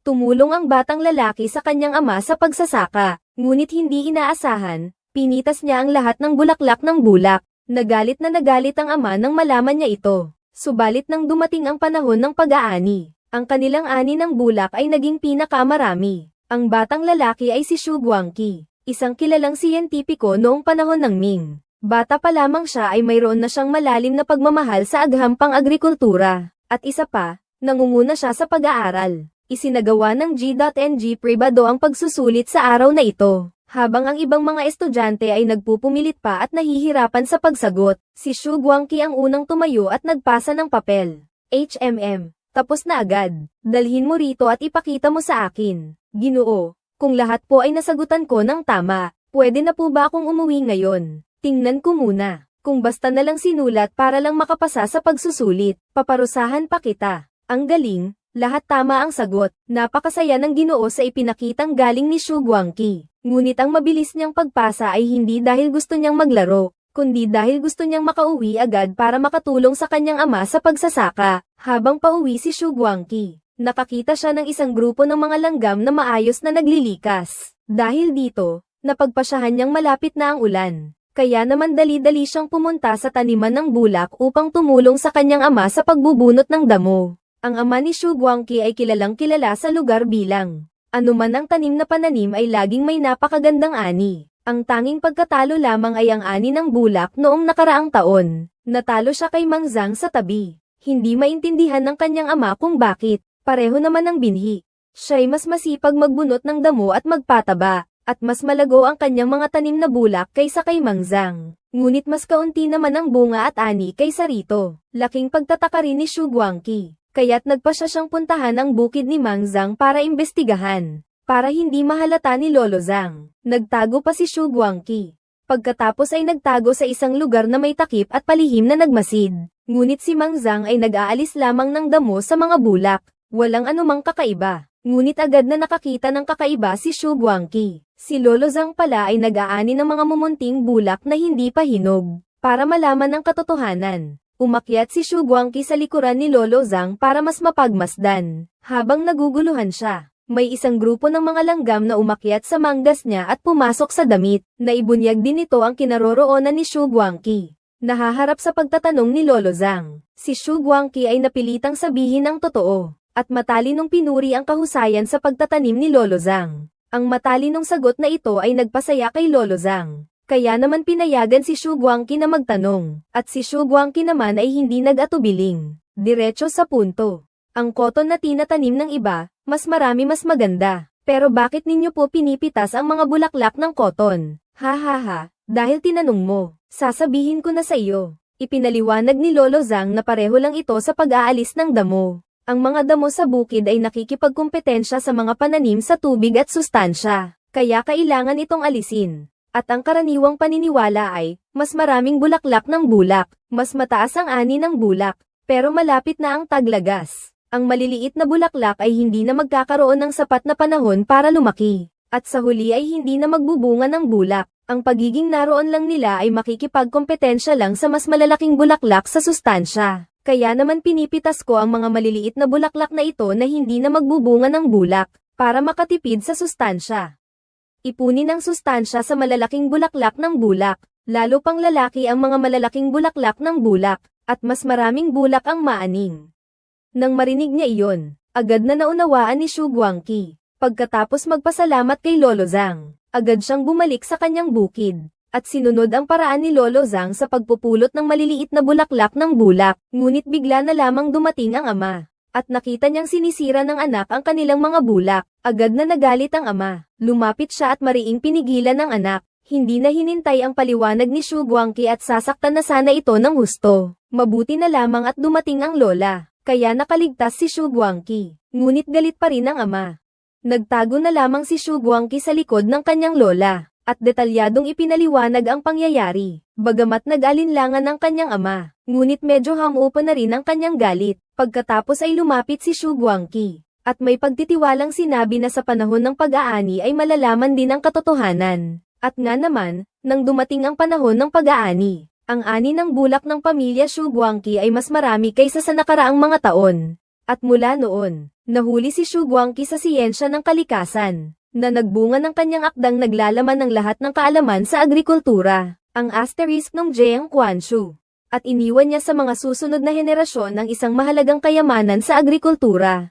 Tumulong ang batang lalaki sa kanyang ama sa pagsasaka, ngunit hindi inaasahan, pinitas niya ang lahat ng bulaklak ng bulak. Nagalit na nagalit ang ama nang malaman niya ito. Subalit nang dumating ang panahon ng pag-aani, ang kanilang ani ng bulak ay naging pinakamarami. Ang batang lalaki ay si Xu Guangqi, isang kilalang siyentipiko noong panahon ng Ming. Bata pa lamang siya ay mayroon na siyang malalim na pagmamahal sa aghampang agrikultura. At isa pa, nangunguna siya sa pag-aaral. Isinagawa ng G.NG Privado ang pagsusulit sa araw na ito. Habang ang ibang mga estudyante ay nagpupumilit pa at nahihirapan sa pagsagot, si Xu Guangqi ang unang tumayo at nagpasa ng papel. HMM, tapos na agad. Dalhin mo rito at ipakita mo sa akin. Ginoo, kung lahat po ay nasagutan ko ng tama, pwede na po ba akong umuwi ngayon? Tingnan ko muna. Kung basta na lang sinulat para lang makapasa sa pagsusulit, paparusahan pa kita. Ang galing, lahat tama ang sagot. Napakasaya ng ginoo sa ipinakitang galing ni Xu Guangqi. Ngunit ang mabilis niyang pagpasa ay hindi dahil gusto niyang maglaro, kundi dahil gusto niyang makauwi agad para makatulong sa kanyang ama sa pagsasaka. Habang pauwi si Xu Guangqi, nakakita siya ng isang grupo ng mga langgam na maayos na naglilikas. Dahil dito, napagpasyahan niyang malapit na ang ulan. Kaya naman dali-dali siyang pumunta sa taniman ng bulak upang tumulong sa kanyang ama sa pagbubunot ng damo. Ang ama ni Xu Guangqi ay kilalang kilala sa lugar bilang Anuman ang tanim na pananim ay laging may napakagandang ani. Ang tanging pagkatalo lamang ay ang ani ng bulak noong nakaraang taon. Natalo siya kay Mang Zhang sa tabi. Hindi maintindihan ng kanyang ama kung bakit. Pareho naman ang binhi. Siya'y mas masipag magbunot ng damo at magpataba, at mas malago ang kanyang mga tanim na bulak kaysa kay Mang Zhang. Ngunit mas kaunti naman ang bunga at ani kaysa rito. Laking pagtataka rin ni Xu Guangqi kaya't nagpa siya siyang puntahan ang bukid ni Mang Zhang para imbestigahan. Para hindi mahalata ni Lolo Zhang, nagtago pa si Xu Guangqi. Pagkatapos ay nagtago sa isang lugar na may takip at palihim na nagmasid. Ngunit si Mang Zhang ay nag-aalis lamang ng damo sa mga bulak, walang anumang kakaiba. Ngunit agad na nakakita ng kakaiba si Xu Guangqi. Si Lolo Zhang pala ay nag-aani ng mga mumunting bulak na hindi pa hinog, para malaman ang katotohanan. Umakyat si Xu Guangqi sa likuran ni Lolo Zhang para mas mapagmasdan. Habang naguguluhan siya, may isang grupo ng mga langgam na umakyat sa manggas niya at pumasok sa damit. Naibunyag din ito ang kinaroroonan ni Xu Guangqi. Nahaharap sa pagtatanong ni Lolo Zhang, si Xu Guangqi ay napilitang sabihin ang totoo, at matalinong pinuri ang kahusayan sa pagtatanim ni Lolo Zhang. Ang matalinong sagot na ito ay nagpasaya kay Lolo Zhang. Kaya naman pinayagan si Xu Guangqi na magtanong, at si Xu Guangqi naman ay hindi nag-atubiling. Diretso sa punto. Ang cotton na tinatanim ng iba, mas marami mas maganda. Pero bakit ninyo po pinipitas ang mga bulaklak ng cotton? Ha ha ha, dahil tinanong mo, sasabihin ko na sa iyo. Ipinaliwanag ni Lolo Zhang na pareho lang ito sa pag-aalis ng damo. Ang mga damo sa bukid ay nakikipagkumpetensya sa mga pananim sa tubig at sustansya, kaya kailangan itong alisin. At ang karaniwang paniniwala ay, mas maraming bulaklak ng bulak, mas mataas ang ani ng bulak, pero malapit na ang taglagas. Ang maliliit na bulaklak ay hindi na magkakaroon ng sapat na panahon para lumaki. At sa huli ay hindi na magbubunga ng bulak. Ang pagiging naroon lang nila ay makikipagkompetensya lang sa mas malalaking bulaklak sa sustansya. Kaya naman pinipitas ko ang mga maliliit na bulaklak na ito na hindi na magbubunga ng bulak, para makatipid sa sustansya. Ipunin ang sustansya sa malalaking bulaklak ng bulak, lalo pang lalaki ang mga malalaking bulaklak ng bulak, at mas maraming bulak ang maaning. Nang marinig niya iyon, agad na naunawaan ni Xu Guangqi. Pagkatapos magpasalamat kay Lolo Zhang, agad siyang bumalik sa kanyang bukid, at sinunod ang paraan ni Lolo Zhang sa pagpupulot ng maliliit na bulaklak ng bulak, ngunit bigla na lamang dumating ang ama at nakita niyang sinisira ng anak ang kanilang mga bulak. Agad na nagalit ang ama. Lumapit siya at mariing pinigilan ng anak. Hindi na hinintay ang paliwanag ni Xu Guangqi at sasaktan na sana ito ng husto. Mabuti na lamang at dumating ang lola. Kaya nakaligtas si Xu Guangqi. Ngunit galit pa rin ang ama. Nagtago na lamang si Xu Guangqi sa likod ng kanyang lola at detalyadong ipinaliwanag ang pangyayari. Bagamat nag-alinlangan ang kanyang ama, ngunit medyo hamupa na rin ang kanyang galit. Pagkatapos ay lumapit si Xu Guangqi, at may pagtitiwalang sinabi na sa panahon ng pag-aani ay malalaman din ang katotohanan. At nga naman, nang dumating ang panahon ng pag-aani, ang ani ng bulak ng pamilya Xu Guangqi ay mas marami kaysa sa nakaraang mga taon. At mula noon, Nahuli si Xu Guangqi sa siyensya ng kalikasan, na nagbunga ng kanyang akdang naglalaman ng lahat ng kaalaman sa agrikultura, ang asterisk ng Jiang Quanshu, at iniwan niya sa mga susunod na henerasyon ng isang mahalagang kayamanan sa agrikultura.